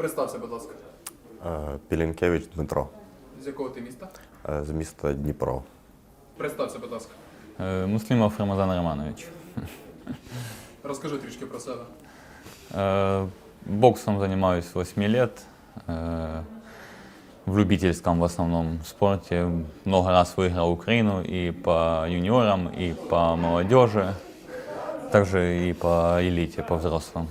Представся, будь ласка. Е, Пілінкевич Дмитро З якого ти міста? е, з міста Дніпро. Представся, будь ласка. Э, Муслимов Рамазан Романович. Розкажи трішки про себе. Э, Боксом занимаюсь с 8 лет. э, В любительском в основном спорте. Много раз выиграл Украину и по юниорам, и по молодежи. Также и по элите, по взрослым.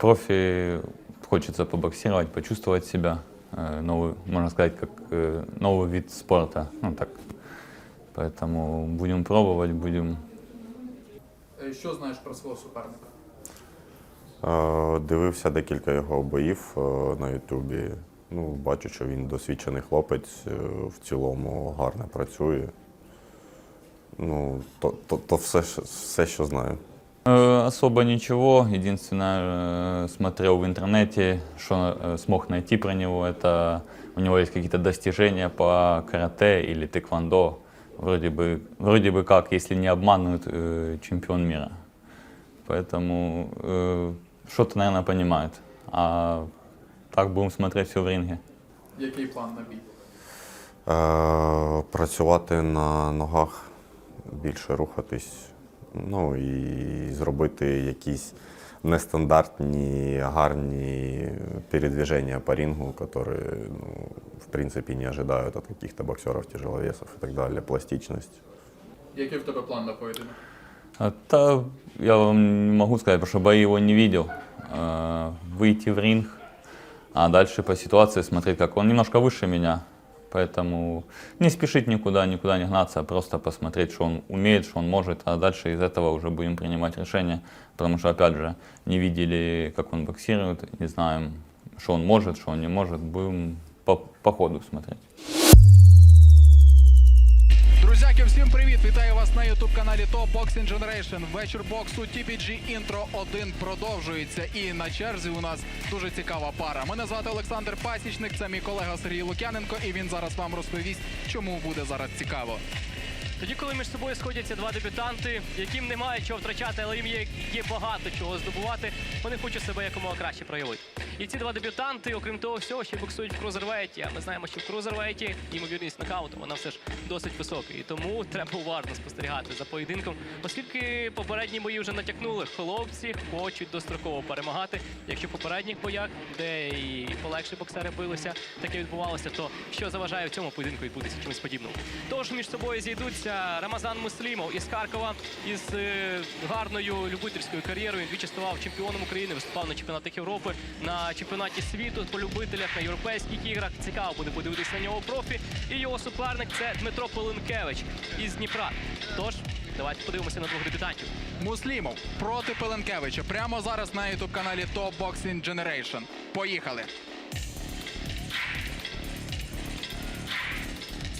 Э, В профи хочется побоксировать, почувствовать себя. Э, Новый, можно сказать, как э, новый вид спорта. Ну, так. Поэтому будем пробовать, будем Е, Що знаєш про свого суперника? Е, Дивився декілька його боїв е, на Ютубі. Ну, бачу, що він досвідчений хлопець, е, в цілому гарно працює. Ну, то, то, то все, що- все, що знаю. Э, Особо ничего. Единственное, э, смотрел в интернете, что э, смог найти про него. Это у него есть какие-то достижения по карате или тэквондо. Вроде бы, вроде бы как, если не обманывают, э, чемпион мира. Поэтому э, что-то, наверное, понимает. А так будем смотреть все в ринге. Який план на бій? Е, Працювати на ногах, більше рухатись, ну і зробити якісь нестандартні, гарні передвижения по рингу, которые, ну, в принципе, не ожидают от каких-то боксеров, тяжеловесов и так далее. Пластичность. Який в тебе план на поєдинок? А, Да, я вам не могу сказать, потому что бои его не видел. Э, Выйти в ринг, а дальше по ситуации смотреть, как он немножко выше меня. Поэтому не спешить никуда, никуда не гнаться, а просто посмотреть, что он умеет, что он может, а дальше из этого уже будем принимать решения. Потому что, опять же, не видели, как он боксирует, не знаем, что он может, что он не может. Будем по, по ходу смотреть. На ютуб каналі Top Boxing Generation. Вечір боксу TPG Intro 1 продовжується. І на черзі у нас дуже цікава пара. Мене звати Олександр Пасічник, це мій колега Сергій Лук'яненко, і він зараз вам розповість, чому буде зараз цікаво. Тоді, коли між собою сходяться два дебютанти, яким немає чого втрачати, але їм є, є багато чого здобувати, вони хочуть себе якомога краще проявити. І ці два дебютанти, окрім того всього, ще боксують в крузервейті. А ми знаємо, що в крузервейті ймовірність нокауту вона все ж досить висока. І тому треба уважно спостерігати за поєдинком, оскільки попередні бої вже натякнули, хлопці хочуть достроково перемагати. Якщо в попередніх боях, де і полегші боксери билися, таке відбувалося, то що заважає в цьому поєдинку відбутися чимось подібному? Тож між собою зійдуться Рамазан Муслімов із Харкова із е, гарною любительською кар'єрою. Він двічі ставав чемпіоном України, виступав на чемпіонатах Європи, на чемпіонаті світу по любителях, на європейських іграх. Цікаво буде подивитися на нього профі. І його суперник це Дмитро Полинкевич із Дніпра. Тож давайте подивимося на двох дебютантів. Муслімов проти Пеленкевича прямо зараз на ютуб каналі Top Boxing Generation. Поїхали!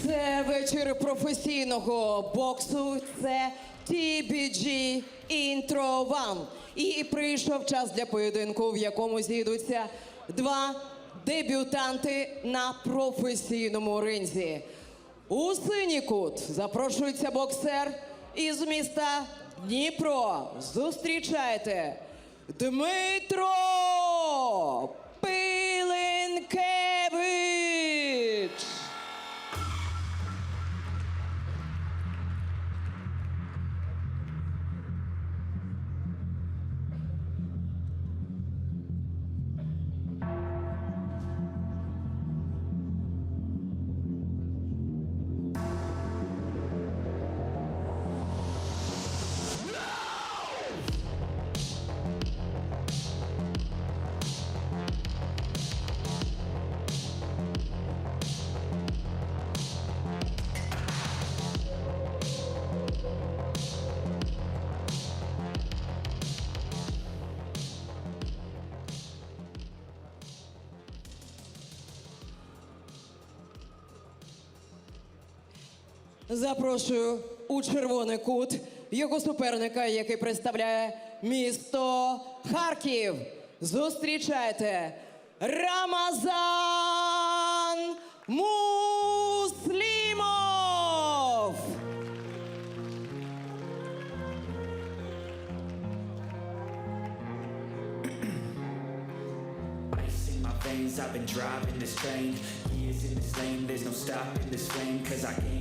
Це вечір професійного боксу. Це TBG Intro One. І прийшов час для поєдинку, в якому зійдуться два дебютанти на професійному ринзі. У синій кут запрошується боксер із міста Дніпро. Зустрічайте Дмитро Запрошую у червоний кут його суперника, який представляє місто Харків. Зустрічайте Рамазан Муслімов. I've been driving this train. Years in this lane, there's no stopping this flame. Cause I came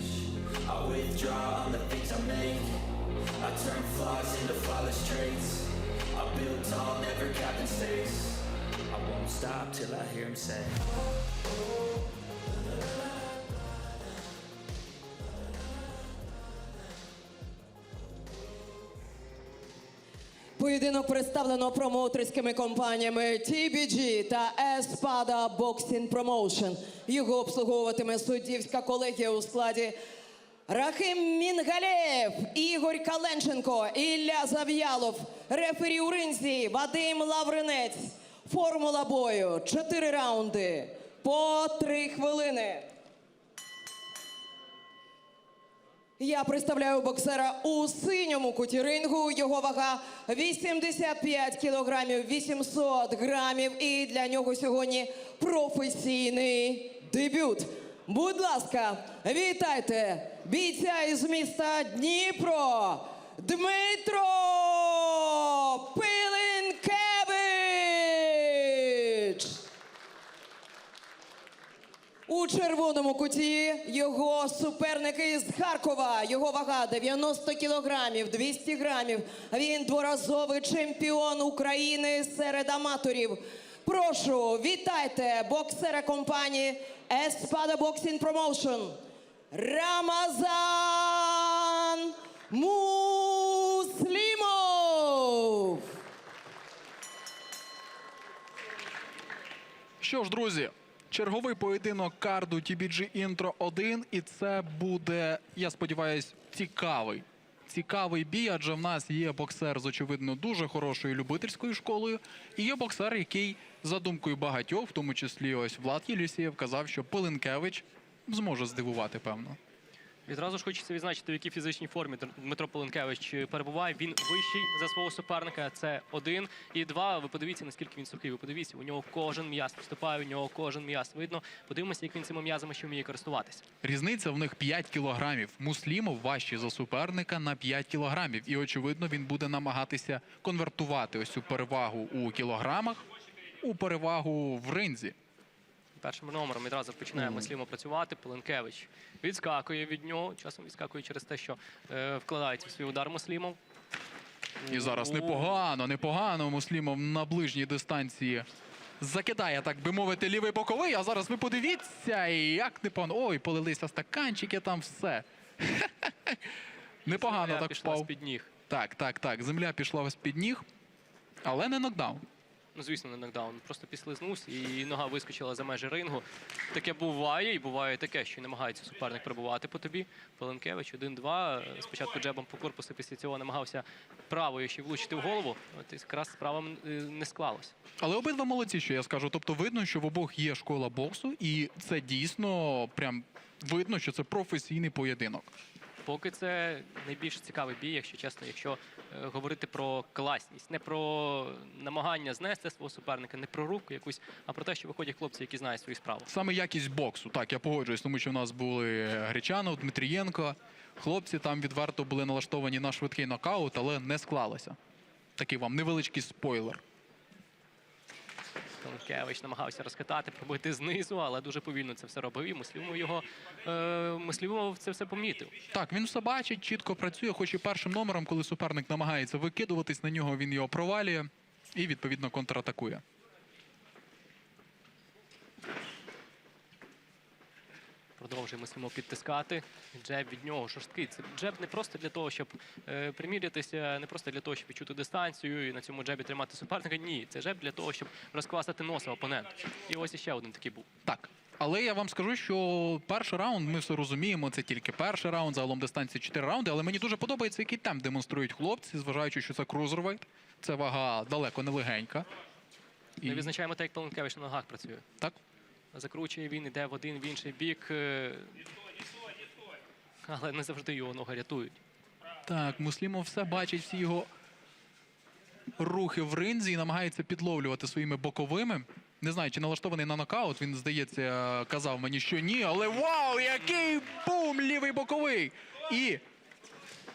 I withdraw on the things I make. I turn flaws into flawless traits. I build tall, never cap in space. I won't stop till I hear him say. Поєдинок представлено промоутерськими компаніями TBG та Espada Boxing Promotion. Його обслуговуватиме суддівська колегія у складі Рахим Мінгалєв, Ігор Каленченко, Ілля Зав'ялов, рефері у ринзі Вадим Лавринець. Формула бою. Чотири раунди по три хвилини. Я представляю боксера у синьому куті рингу. Його вага 85 кілограмів 800 грамів. І для нього сьогодні професійний дебют. Будь ласка, вітайте бійця із міста Дніпро Дмитро Пилинкевич. У червоному куті його суперники з Харкова. Його вага 90 кілограмів, 200 грамів. Він дворазовий чемпіон України серед аматорів. Прошу, вітайте боксера компанії Espada Boxing Promotion Рамазан Муслімов. Що ж, друзі, черговий поєдинок карду TBG Intro 1, і це буде, я сподіваюся, цікавий. Цікавий бій, адже в нас є боксер з очевидно дуже хорошою любительською школою, і є боксер, який, за думкою багатьох, в тому числі ось Влад Єлісєєв, казав, що Пилинкевич зможе здивувати, певно. Відразу ж хочеться відзначити, в якій фізичній формі Дмитро Поленкевич перебуває. Він вищий за свого суперника. Це один. І два. Ви подивіться, наскільки він сухий. Ви подивіться, у нього кожен м'яз вступає, у нього кожен м'яз. Видно, подивимося, як він цими м'язами ще вміє користуватися. Різниця в них 5 кілограмів. Муслімов важчий за суперника на 5 кілограмів. І, очевидно, він буде намагатися конвертувати ось цю перевагу у кілограмах у перевагу в ринзі. Першим номером відразу починає мислімо працювати. Поленкевич відскакує від нього. Часом відскакує через те, що е, вкладається в свій удар Муслімов. І зараз непогано, непогано Муслімов на ближній дистанції закидає, так би мовити, лівий боковий. А зараз ви подивіться, і як непогано. Ой, полилися стаканчики, там все. Непогано земля так пішла впав. з-під ніг. Так, так, так. Земля пішла з-під ніг, але не нокдаун. Ну, звісно, не нокдаун. Просто підслизнувся і нога вискочила за межі рингу. Таке буває, і буває таке, що намагається суперник прибувати по тобі. Пеленкевич 1-2. Спочатку джебом по корпусу, після цього намагався правою ще влучити в голову. От якраз справа е, не склалось. Але обидва молодці, що я скажу. Тобто видно, що в обох є школа боксу, і це дійсно прям видно, що це професійний поєдинок. Поки це найбільш цікавий бій, якщо чесно, якщо е, говорити про класність, не про намагання знести свого суперника, не про руку якусь, а про те, що виходять хлопці, які знають свою справу. Саме якість боксу. Так, я погоджуюсь, тому що в нас були Гречанов, Дмитрієнко. Хлопці там відверто були налаштовані на швидкий нокаут, але не склалося. Такий вам невеличкий спойлер. Пеленкевич намагався розкатати, пробити знизу, але дуже повільно це все робив. І Муслімов його е, Муслімов це все помітив. Так, він все бачить, чітко працює, хоч і першим номером, коли суперник намагається викидуватись на нього, він його провалює і відповідно контратакує. Продовжує Муслімов підтискати. Джеб від нього жорсткий. Це джеб не просто для того, щоб е, примірятися, не просто для того, щоб відчути дистанцію і на цьому джебі тримати суперника. Ні, це джеб для того, щоб розкласти носа опоненту. І ось іще один такий був. Так. Але я вам скажу, що перший раунд, ми все розуміємо, це тільки перший раунд, загалом дистанції 4 раунди. Але мені дуже подобається, який темп демонструють хлопці, зважаючи, що це крузервейт. Це вага далеко не легенька. Ми відзначаємо те, як Пеленкевич на ногах працює. Так. Закручує він, іде в один в інший бік. е, Але не завжди його ноги рятують. Так, Муслімов все бачить, всі його рухи в ринзі і намагається підловлювати своїми боковими. Не знаю, чи налаштований на нокаут. Він, здається, казав мені, що ні, але вау, який бум! Лівий боковий! І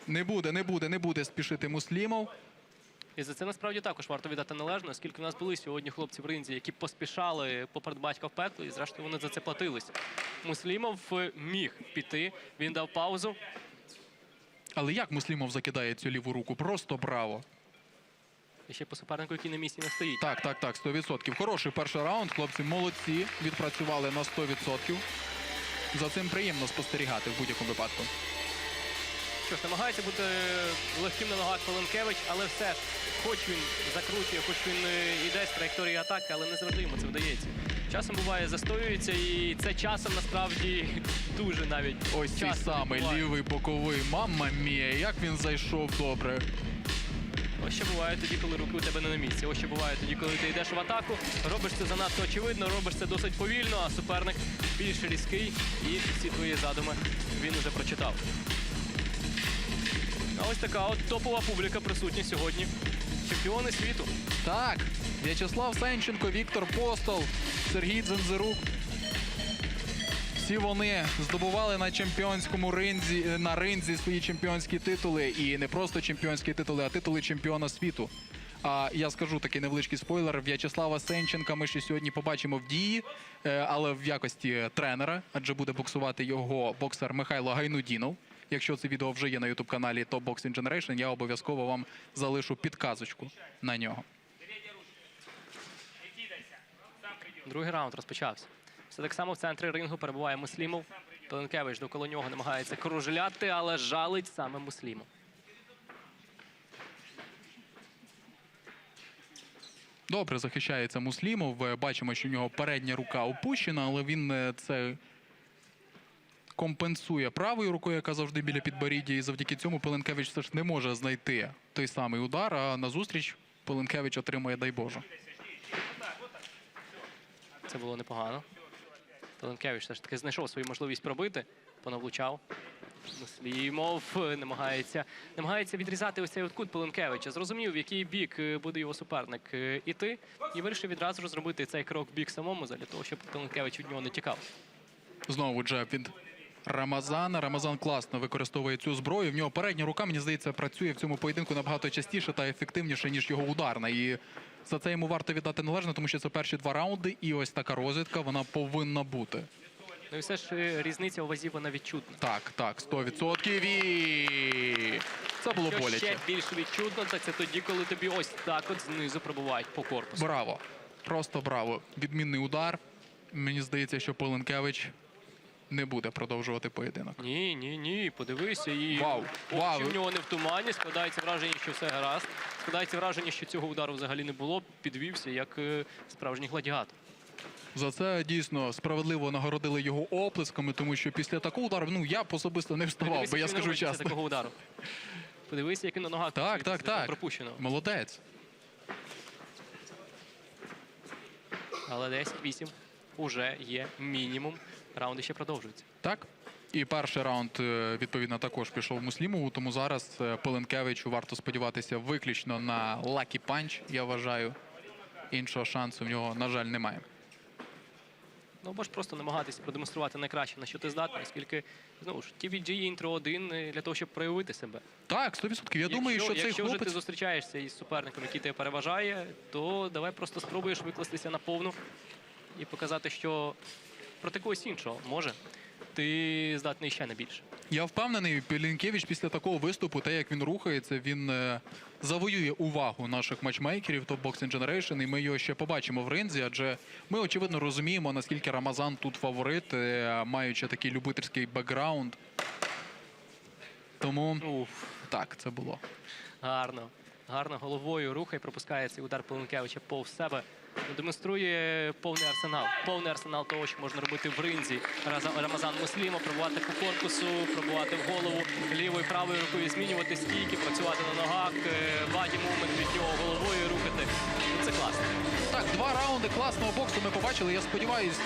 не буде, не буде, не буде спішити Муслімов. І за це насправді також варто віддати належно, оскільки в нас були сьогодні хлопці в ринзі, які поспішали поперед батька в пекло, і зрештою вони за це платились. Муслімов е, міг піти, він дав паузу. Але як Муслімов закидає цю ліву руку? Просто браво! І ще по супернику, який на місці не стоїть. Так, так, так, 100%. Хороший перший раунд. Хлопці молодці. Відпрацювали на 100%. За цим приємно спостерігати в будь-якому випадку. Що ж, намагається бути легким на ногах Пеленкевич, але все ж, хоч він закручує, хоч він е, іде з траєкторії атаки, але не завжди йому це вдається. Часом буває застоюється, і це часом насправді дуже навіть Ось цей самий лівий боковий. Мамма мія, як він зайшов добре. Ось що буває тоді, коли руки у тебе не на місці. Ось що буває тоді, коли ти йдеш в атаку. Робиш це занадто очевидно, робиш це досить повільно, а суперник більш різкий і всі твої задуми він уже прочитав. А ось така от топова публіка присутня сьогодні. Чемпіони світу. Так, В'ячеслав Сенченко, Віктор Постол, Сергій Дзензирук. Всі вони здобували на чемпіонському ринзі на ринзі свої чемпіонські титули. І не просто чемпіонські титули, а титули чемпіона світу. А я скажу такий невеличкий спойлер. В'ячеслава Сенченка ми ще сьогодні побачимо в дії, е, але в якості тренера, адже буде боксувати його боксер Михайло Гайнудінов. Якщо це відео вже є на youtube каналі Top Boxing Generation, я обов'язково вам залишу підказочку на нього. Другий раунд розпочався. Все так само в центрі рингу перебуває Муслімов. Пеленкевич довкола нього намагається кружляти, але жалить саме Муслімов. Добре захищається Муслімов. Бачимо, що у нього передня рука опущена, але він е, це компенсує правою рукою, яка завжди біля підборіддя. І завдяки цьому Пеленкевич все ж не може знайти той самий удар. А назустріч Пеленкевич отримує, дай Боже. Це було непогано. Пеленкевич все ж таки знайшов свою можливість пробити, понавлучав. Муслімов е, намагається, намагається відрізати ось цей от кут Пеленкевича. Зрозумів, в який бік е, буде його суперник е, іти, і вирішив відразу зробити цей крок в бік самому, для того, щоб Пеленкевич від нього не тікав. Знову джеб від Рамазана. Рамазан класно використовує цю зброю. В нього передня рука, мені здається, працює в цьому поєдинку набагато частіше та ефективніше, ніж його ударна. І за це йому варто віддати належно, тому що це перші два раунди, і ось така розвідка вона повинна бути. Ну і все ж е, різниця у вазі вона відчутна. Так, так, 100% і це було Що боляче. ще більш відчутно, так це тоді, коли тобі ось так от знизу пробувають по корпусу. Браво. Просто браво. Відмінний удар. Мені здається, що Поленкевич не буде продовжувати поєдинок. Ні, ні, ні, подивися і Вау, очі вау. в нього не в тумані. Складається враження, що все гаразд. Складається враження, що цього удару взагалі не було. Підвівся як е, справжній гладіатор. За це дійсно справедливо нагородили його оплесками, тому що після такого удару, ну я б особисто не вставав, Подивися, бо я він скажу робить після чесно. такого удару. Подивися, як він на ногах Так, працює так, після так. пропущеного. Молодець. Але 10-8 уже є мінімум. Раунди ще продовжуються. Так. І перший раунд, е, відповідно, також пішов Муслімову, тому зараз е, Пеленкевичу варто сподіватися виключно на лакі панч, я вважаю. Іншого шансу в нього, на жаль, немає. Ну або ж просто намагатися продемонструвати найкраще, на що ти здатний, оскільки знову ж TVG інтро один е, для того, щоб проявити себе. Так, 100%. Я думаю, що цей якщо вже ти зустрічаєшся із суперником, який тебе переважає, то давай просто спробуєш викластися на повну і показати, що проти когось іншого може. Ти здатний ще не більше. Я впевнений, Пеленкевич після такого виступу, те, як він рухається, він е, завоює увагу наших матчмейкерів Top Boxing Generation, і ми його ще побачимо в ринзі, адже ми очевидно розуміємо, наскільки Рамазан тут фаворит, е, маючи такий любительський бекграунд. Тому Уф, так, це було. гарно. Гарно головою рухає, пропускає цей удар Пеленкевича повз себе. демонструє повний арсенал. Повний арсенал того, що можна робити в ринзі. Рамазан Муслімов, пробувати по корпусу, пробувати в голову лівою правою рукою, змінювати стійки, працювати на ногах, е, баді мувмент від нього головою рухати. Ну, Це класно. Так, два раунди класного боксу ми побачили. Я сподіваюся,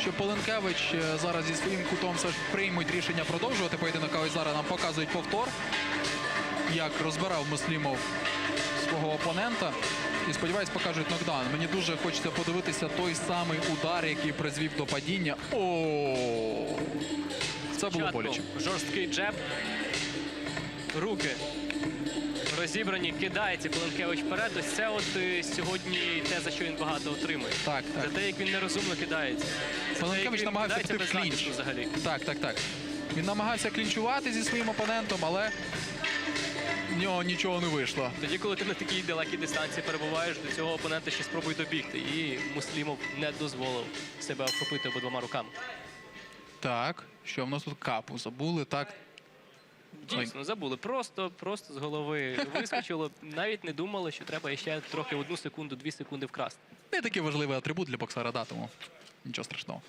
що Поленкевич е, зараз зі своїм кутом все ж приймуть рішення продовжувати поєдинок. А ось зараз нам показують повтор, як розбирав Муслімов свого опонента. І сподіваюсь, покажуть нокдаун. Мені дуже хочеться подивитися той самий удар, який призвів до падіння. О, це було боляче. Жорсткий джеб. Руки розібрані, кидається Поленкевич вперед. Ось це от е, сьогодні те, за що він багато отримує. Так, так. За те, як він нерозумно кидається. Поленкевич намагався піти в клінч. взагалі. Так, так, так. Він намагався клінчувати зі своїм опонентом, але в нього нічого не вийшло. Тоді, коли ти на такій далекій дистанції перебуваєш, до цього опонента ще спробуй добігти. І Муслімов не дозволив себе охопити обидвома руками. Так, що в нас тут капу забули, так. Дійсно, забули. Просто, просто з голови вискочило. Навіть не думали, що треба ще трохи одну секунду, дві секунди вкрасти. Не такий важливий атрибут для боксера, да, тому нічого страшного.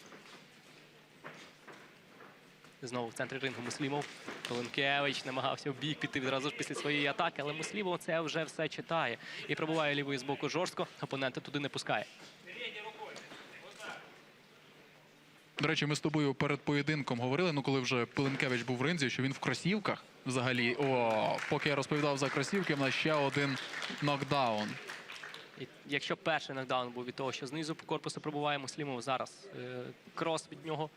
Знову в центрі рингу Муслімов. Коленкевич намагався в бік піти відразу ж після своєї атаки, але Муслімов це вже все читає. І пробуває лівою з боку жорстко, опонента туди не пускає. До речі, ми з тобою перед поєдинком говорили, ну коли вже Пиленкевич був в ринзі, що він в кросівках взагалі. О, поки я розповідав за кросівки, в нас ще один нокдаун. І якщо перший нокдаун був від того, що знизу по корпусу пробуває Муслімов, зараз е, крос від нього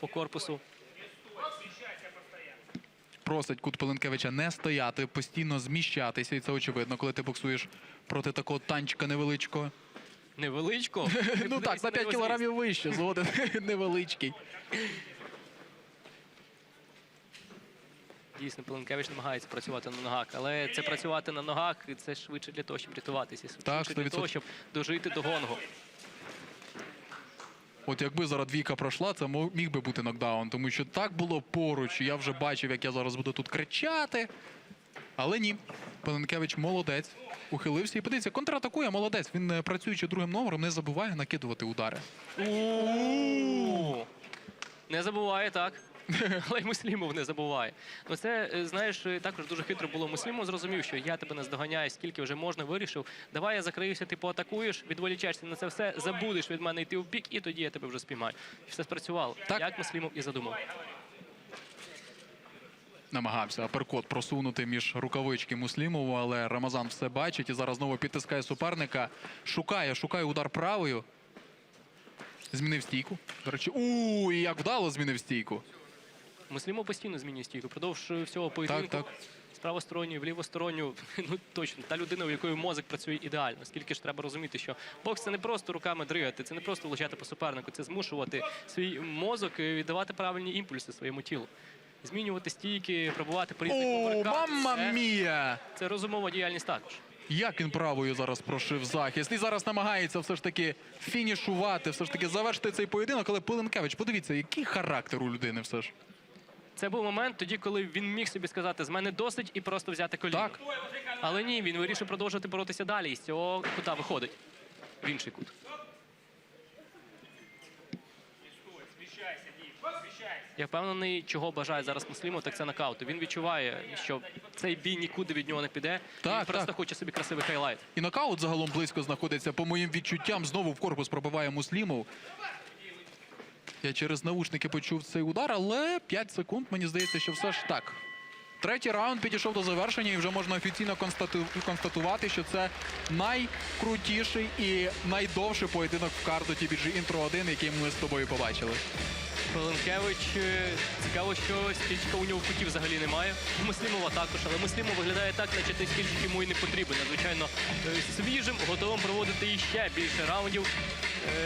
по корпусу. Просить кут Пиленкевича не стояти, постійно зміщатися, і це очевидно, коли ти боксуєш проти такого танчика невеличкого. Невеличко. Ну так, на 5 кілограмів вище, згоден невеличкий. Дійсно, Пеленкевич намагається працювати на ногах, але це працювати на ногах це швидше для того, щоб рятуватися, швидше для того, щоб дожити до гонгу. От якби зараз двійка пройшла, це міг би бути нокдаун, тому що так було поруч. Я вже бачив, як я зараз буду тут кричати. Але ні. Паненкевич молодець. Ухилився і подивіться, контратакує, молодець. Він, е, працюючи другим номером, не забуває накидувати удари. Не забуває так. Але й Муслімов не забуває. Ну це, е, знаєш, е, також дуже хитро було. Муслімов зрозумів, що я тебе не здоганяю, скільки вже можна, вирішив. Давай я закриюся, ти поатакуєш, відволічешся на це все, забудеш від мене йти в бік, і тоді я тебе вже спіймаю. Все спрацювало. Так. Як Муслімов і задумав. Намагався аперкот просунути між рукавички Муслімову, але Рамазан все бачить і зараз знову підтискає суперника. Шукає, шукає удар правою. Змінив стійку. До речі, у і як вдало змінив стійку. Муслімов постійно змінює стійку. Продовж е, всього поєдинку. так. З правосторонньою, в лівосторонню, ну точно, та людина, у якої мозок працює ідеально. Скільки ж треба розуміти, що бокс це не просто руками дригати, це не просто влучати по супернику, це змушувати свій мозок і віддавати правильні імпульси своєму тілу. Змінювати стійки, пробувати по різних О, мамма Це- мія! Це розумова діяльність також. Як він правою зараз прошив захист і зараз намагається все ж таки фінішувати, все ж таки завершити цей поєдинок. Але Пиленкевич, подивіться, який характер у людини все ж. Це був момент тоді, коли він міг собі сказати, з мене досить і просто взяти коліно. Так. Але ні, він вирішив продовжувати боротися далі. І з цього кута виходить в інший кут. Я впевнений, чого бажає зараз Муслімов, так це нокауту. Він відчуває, що цей бій нікуди від нього не піде. Так, він просто так. хоче собі красивий хайлайт. І нокаут загалом близько знаходиться, по моїм відчуттям, знову в корпус пробиває Муслімов. Я через наушники почув цей удар, але 5 секунд, мені здається, що все ж так. Третій раунд підійшов до завершення, і вже можна офіційно констатувати, що це найкрутіший і найдовший поєдинок в карту TBG Intro 1, який ми з тобою побачили. Пеленкевич, е, цікаво, що стільчика у нього в куті взагалі немає. У Муслімова також, але Муслімов виглядає так, наче той стільчик йому і не потрібен. Надзвичайно е, свіжим, готовим проводити іще більше раундів.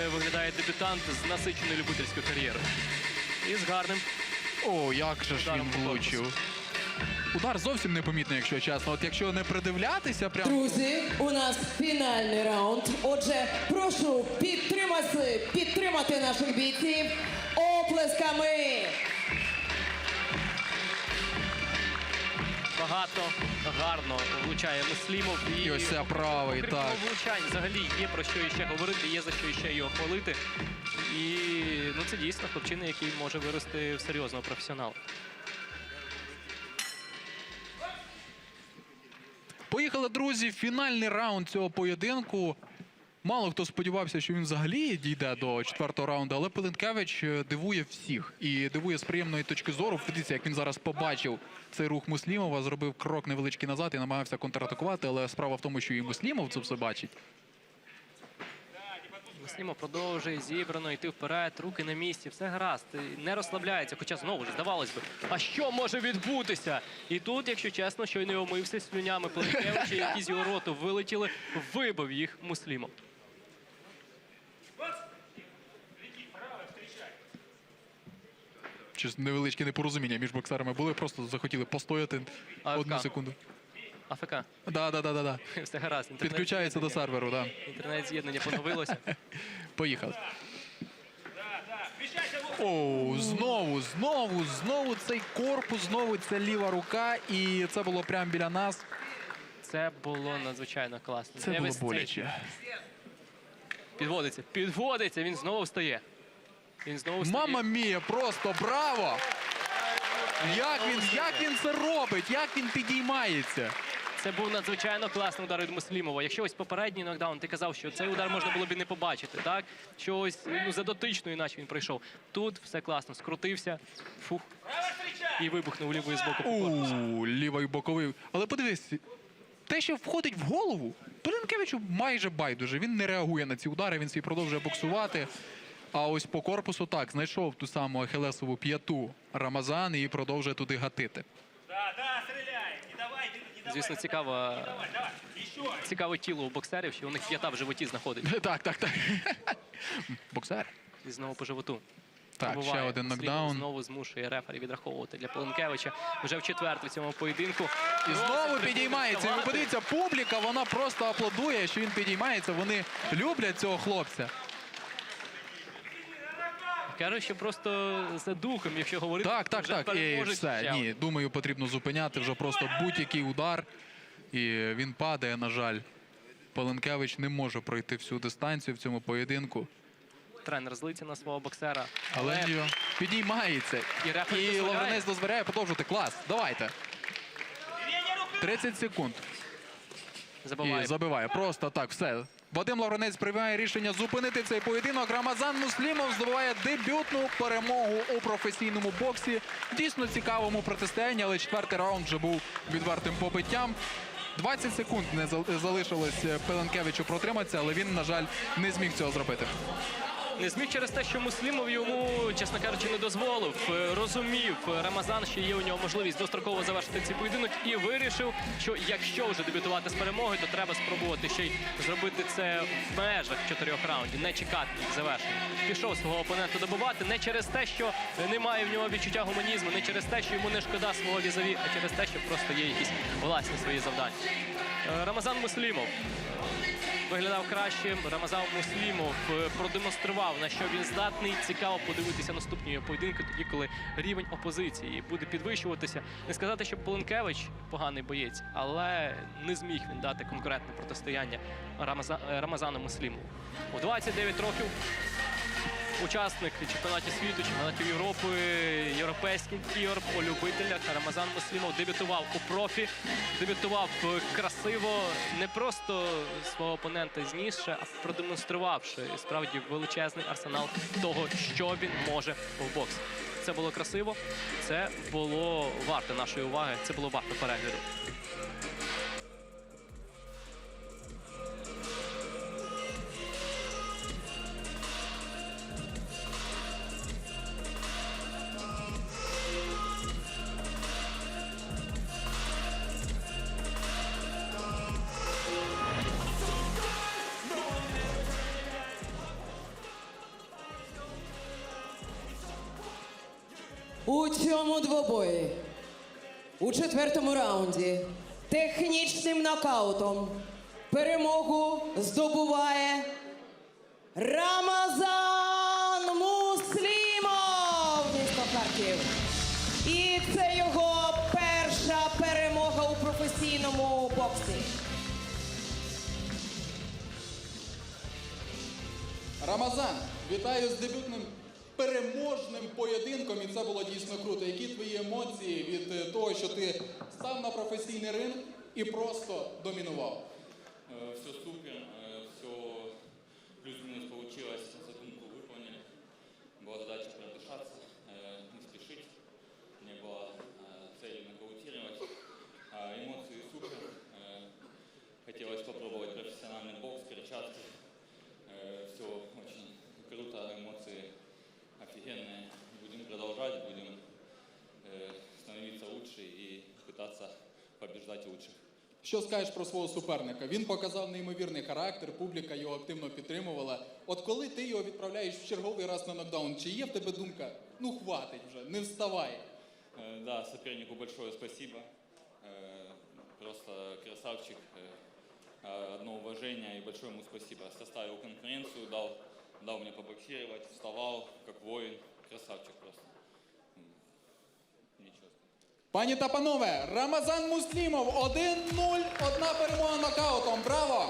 Е, Виглядає дебютант з насиченою любительською кар'єрою. І з гарним. О, як же ж Ударом він влучив. Удар зовсім непомітний, якщо чесно. От якщо не придивлятися, прям Друзі, у нас фінальний раунд. Отже, прошу підтримати, підтримати наших бійців оплесками. багато, гарно влучає Муслімов. І ось це правий, окрім так. влучань взагалі є про що іще говорити, є за що іще його хвалити. І ну, це дійсно хлопчина, який може вирости в серйозного професіонала. Поїхали, друзі. Фінальний раунд цього поєдинку. Мало хто сподівався, що він взагалі дійде до четвертого раунду, але Пеленкевич е, дивує всіх і дивує з приємної точки зору. Подивіться, як він зараз побачив цей рух Муслімова, зробив крок невеличкий назад і намагався контратакувати. Але справа в тому, що і Муслімов це все бачить. Муслімов продовжує зібрано йти вперед, руки на місці, все гаразд, не розслабляється. Хоча знову ж здавалось би, а що може відбутися? І тут, якщо чесно, щойно омився слюнями Пеленкевича, які з його роту вилетіли, вибив їх Муслімов. Щось невеличке непорозуміння між боксерами були, просто захотіли постояти АФК. одну секунду. АФК, Да, да, да, да, да. все гаразд. Інтернет- Підключається до серверу, да. Інтернет-з'єднання поновилося. Поїхали. О, знову, знову, знову цей корпус, знову ця ліва рука, і це було прямо біля нас. Це було надзвичайно класно. Це було Невестично. боляче. Підводиться, підводиться, він знову встає. Він знову. Мама мія, просто браво! Як він, як він це робить? Як він підіймається? Це був надзвичайно класний удар від Муслімова. Якщо ось попередній нокдаун, ти казав, що цей удар можна було б і не побачити, так? Що ось ну, за дотичною, наче він пройшов. Тут все класно, скрутився, фух, і вибухнув лівою з боку по корпусу. У, лівий боковий. Але подивись, те, що входить в голову, Пеленкевичу майже байдуже. Він не реагує на ці удари, він свій продовжує боксувати. А ось по корпусу так, знайшов ту саму ахілесову п'яту Рамазан і продовжує туди гатити. Звісно, цікаво, цікаве тіло у боксерів, що у них п'ята в животі знаходиться. Так, так, так. Боксер. І знову по животу. Так, ще один нокдаун. Знову змушує рефері відраховувати для Пеленкевича. Вже в четверту цьому поєдинку. І знову підіймається. І ви подивіться, публіка, вона просто аплодує, що він підіймається. Вони люблять цього хлопця. Кажуть, що просто за духом, якщо говорити, Так, так, вже так. І все. Ні, думаю, потрібно зупиняти вже просто будь-який удар. І він падає, на жаль. Паленкевич не може пройти всю дистанцію в цьому поєдинку. Тренер злиться на свого боксера. Але ні, підіймається. І І дозволяє. Лавренець дозволяє продовжити. Клас. Давайте. 30 секунд. забиває. І забиває. Просто так, все. Вадим Лавронець приймає рішення зупинити цей поєдинок. Рамазан Муслімов здобуває дебютну перемогу у професійному боксі. Дійсно цікавому протистоянні, але четвертий раунд вже був відвертим побиттям. 20 секунд не залишилось Пеленкевичу протриматися, але він, на жаль, не зміг цього зробити. Не зміг через те, що Муслімов йому, чесно кажучи, не дозволив. Е, Розумів Рамазан, що є у нього можливість достроково завершити цей поєдинок, і вирішив, що якщо вже дебютувати з перемогою, то треба спробувати ще й зробити це в межах чотирьох раундів, не чекати їх завершення. Пішов свого опонента добивати не через те, що немає в нього відчуття гуманізму, не через те, що йому не шкода свого візаві, а через те, що просто є якісь власні свої завдання. Е, Рамазан Муслімов виглядав кращим. Рамазан Муслімов е, продемонстрував, на що він здатний. Цікаво подивитися наступні поєдинки, тоді, коли рівень опозиції буде підвищуватися. Не сказати, що Поленкевич поганий боєць, але не зміг він дати конкурентне протистояння е, Рамазану Муслімову. У 29 років Учасник чемпіонатів світу, чемпіонатів Європи, європейських ігор по любителях Рамазан Муслімов дебютував у профі, дебютував красиво, не просто свого опонента знісши, а продемонструвавши справді величезний арсенал того, що він може в боксі. Це було красиво, це було варте нашої уваги, це було варто перегляду. Четвертому раунді технічним нокаутом перемогу здобуває Рамазан Муслімов, місто Харків. І це його перша перемога у професійному боксі. Рамазан, вітаю з дебютним переможним поєдинком, і це було дійсно круто. Які твої емоції від е, того, що ти став на професійний ринг і просто домінував? Все супер, и пытаться побеждать лучших. Що скажеш про свого суперника? Він показав неймовірний характер, публіка його активно підтримувала. От коли ти його відправляєш в черговий раз на нокдаун, чи є в тебе думка, ну хватить вже, не вставай? Э, Да, сопернику большое спасибо. Э, Просто красавчик. Э, а, Одно уважение и большое ему спасибо. Составил конкуренцию, дал, дал мне побоксировать, вставал как воин. Красавчик просто. Пані та панове, Рамазан Муслімов 1-0, одна перемога нокаутом. Браво!